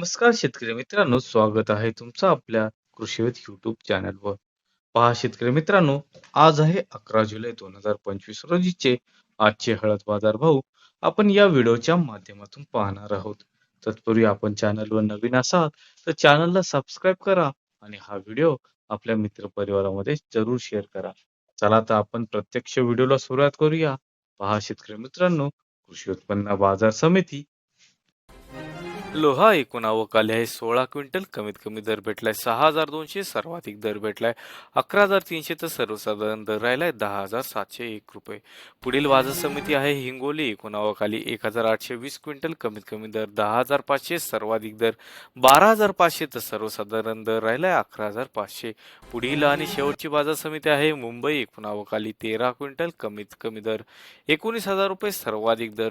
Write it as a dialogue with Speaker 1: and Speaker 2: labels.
Speaker 1: नमस्कार शेतकरी मित्रांनो स्वागत आहे तुमचं आपल्या कृषीविद युट्यूब चॅनलवर पहा शेतकरी मित्रांनो आज आहे अकरा जुलै दोन हजार पंचवीस रोजीचे आजचे हळद बाजार भाव. आपण या व्हिडिओच्या माध्यमातून पाहणार आहोत. तत्पूर्वी आपण चॅनलवर नवीन असाल तर चॅनलला सबस्क्राईब करा आणि हा व्हिडिओ आपल्या मित्र परिवारामध्ये जरूर शेअर करा. चला तर आपण प्रत्यक्ष व्हिडिओला सुरुवात करूया. पहा शेतकरी मित्रांनो कृषी उत्पन्न बाजार समिती लोहा एकूण आवक आली आहे. सोळा क्विंटल कमीत कमी दर भेटलाय. सहा हजार दोनशे सर्वाधिक दर भेटलाय. अकरा हजार तीनशे तर सर्वसाधारण दर राहिलाय. दहा हजार सातशे एक रुपये. पुढील बाजार समिती आहे. हिंगोली एकूण आवक आली. एक हजार आठशे वीस क्विंटल कमीत कमी दर. दहा हजार पाचशे सर्वाधिक दर. बारा हजार पाचशे तर सर्वसाधारण दर राहिलाय. अकरा हजार पाचशे. पुढील आणि शेवटची बाजार समिती आहे. मुंबई एकूण आवक आली. तेरा क्विंटल कमीत कमी दर. एकोणीस हजार रुपये सर्वाधिक दर.